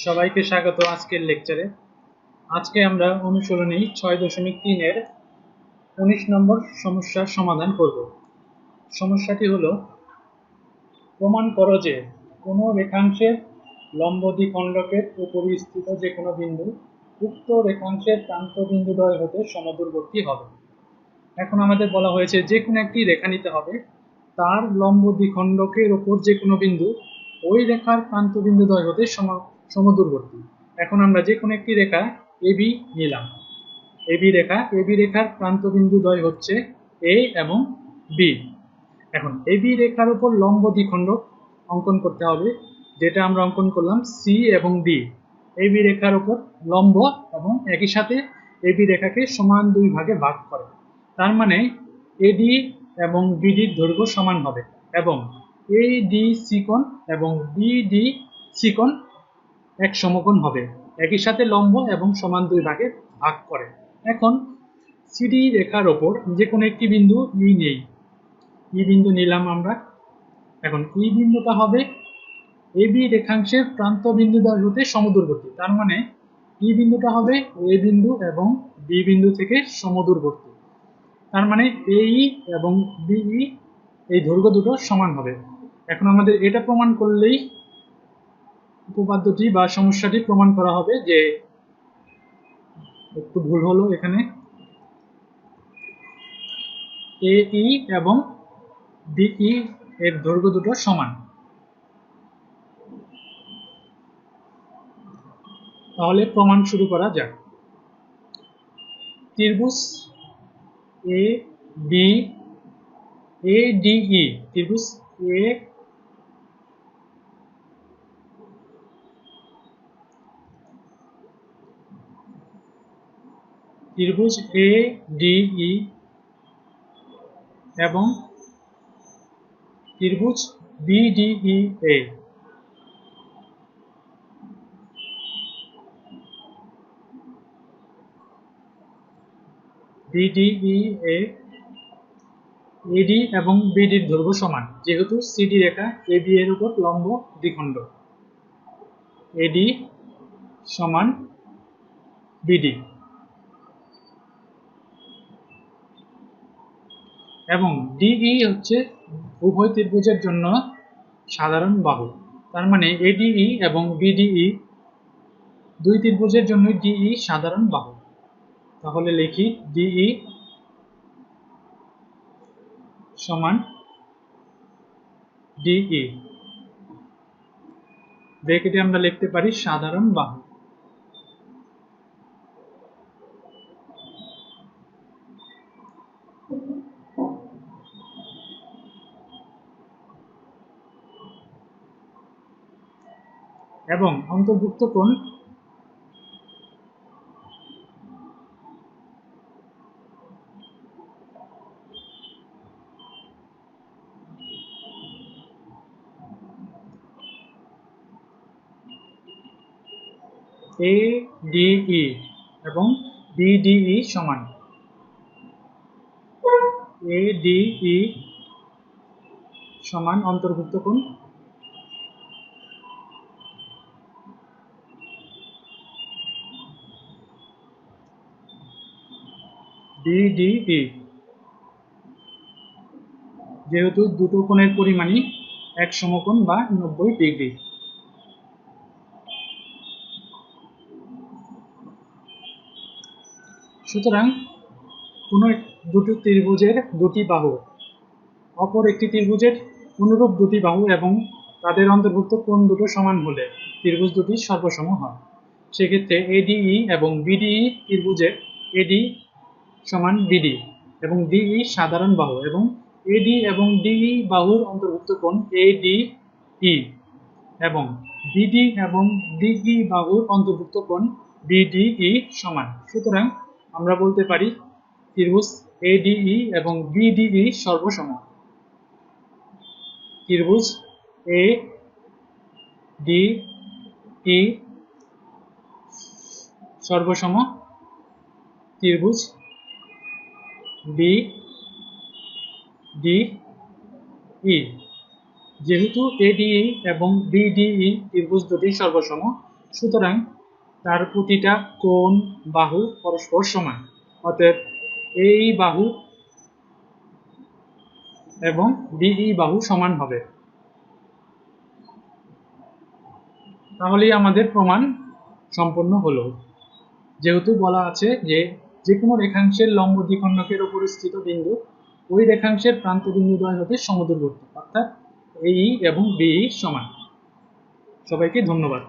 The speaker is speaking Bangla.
সবাইকে স্বাগত আজকের লেকচারে। আজকে আমরা অনুশীলনী ছয় দশমিক তিনের উনিশ নম্বর সমস্যার সমাধান করব। সমস্যাটি হলো, প্রমাণ করো যে কোনো রেখাংশের লম্ব দ্বিখণ্ডকের উপরে স্থিত যে কোনো বিন্দু উক্ত রেখাংশের প্রান্ত বিন্দুদ্বয় হতে সমদূরবর্তী হবে। এখন আমাদের বলা হয়েছে যে কোনো একটি রেখা নিতে হবে। তার লম্ব দ্বিখণ্ডকের ওপর যে কোনো বিন্দু ওই রেখার প্রান্ত বিন্দুদ্বয় হতে সম সমদূরবর্তী। এখন আমরা যে কোনো একটি রেখা এবি নিলাম। এবি রেখা এবি রেখার প্রান্ত বিন্দুদ্বয় হচ্ছে এ এবং বি এখন এবি রেখার উপর লম্ব দ্বিখণ্ডক অঙ্কন করতে হবে, যেটা আমরা অঙ্কন করলাম সি এবং ডি এবি রেখার উপর লম্ব এবং একই সাথে এবি রেখাকে সমান দুই ভাগে ভাগ করে। তার মানে এডি এবং বিডির দৈর্ঘ্য সমান হবে এবং এডি সিকোণ এবং বিডি সিকোণ এক সমকোণ হবে। একই সাথে লম্ব এবং সমান দুই ভাগে ভাগ করে। এখন সিডি রেখার ওপর যে কোনো একটি বিন্দু ই নেই। ই বিন্দু নিলাম আমরা। এখন ই বিন্দুটা হবে এ বি রেখাংশের প্রান্ত বিন্দু হতে সমদূরবর্তী। তার মানে ই বিন্দুটা হবে এ বিন্দু এবং বি বিন্দু থেকে সমদূরবর্তী। তার মানে এই এবং বিই এই দৈর্ঘ্য দুটো সমান হবে। এখন আমাদের এটা প্রমাণ করলেই উপপাদ্যটি বা সমস্যাটি প্রমাণ করা হবে যে একটু ভুল হলো এখানে। এ, ই এবং ডিই এর দৈর্ঘ্য দুটো সমান। তাহলে প্রমাণ শুরু করা যাক। ত্রিভুজ এ ডি এ ডিই ত্রিভুজ এ ত্রিভুজ এ ডিই এবং ত্রিভুজ বিডিই এ বিডিই এ এডি এবং বিডির দৈর্ঘ্য সমান, যেহেতু সিডি রেখা এবি এর উপর লম্ব দ্বিখণ্ড। এডি সমান বিডি এবং ডিই হচ্ছে উভয় ত্রিভুজের জন্য সাধারণ বাহু। তার মানে এডিই এবং বিডিই দুই ত্রিভুজের জন্য ডিই সাধারণ বাহু। তাহলে লিখি ডিই সমান ডিই ব্র্যাকেটে আমরা লিখতে পারি সাধারণ বাহু। এবং অন্তর্ভুক্ত কোণ এ ডিই এবং বিডিই সমান। এ ডিই সমান অন্তর্ভুক্ত কোণ। বিডিই যেহেতু দুটো কোণের পরিমাণই এক সমকোণ বা নব্বই ডিগ্রি। সুতরাং কোনো দুটি ত্রিভুজের দুটি বাহু, অপর একটি ত্রিভুজের অনুরূপ দুটি বাহু এবং তাদের অন্তর্ভুক্ত কোণ দুটো সমান হলে ত্রিভুজ দুটি সর্বসম হয়। সেক্ষেত্রে এডিই এবং বিডিই ত্রিভুজের এডি সমান বিডি এবং ডিই সাধারণ বাহু এবং এডি এবং ডিই বাহুর অন্তর্ভুক্ত কোণ এডিই এবং বিডি এবং ডিই বাহুর অন্তর্ভুক্ত কোণ বিডিই সমান। সুতরাং আমরা বলতে পারি ত্রিভুজ এডিই এবং বিডিই সর্বসম ত্রিভুজ এ ডি ই সর্বসম। ত্রিভুজ বি ডি ই যেহেতু এডিই এবং বিডিই ত্রিভুজ দুটি সর্বসম সুতরাং তার প্রতিটা কোণ, বাহু পরস্পর সমান। অতএব এই বাহু এবং বিই বাহু সমান হবে। তাহলেই আমাদের প্রমাণ সম্পন্ন হলো। যেহেতু বলা আছে যে যে কোনো রেখাংশের লম্ব দ্বিখণ্ডকের উপর স্থিত বিন্দু, ওই রেখাংশের প্রান্ত বিন্দু দ্বয় হতে সমদূরবর্তী, অর্থাৎ এই এবং বি সমান। সবাইকে ধন্যবাদ।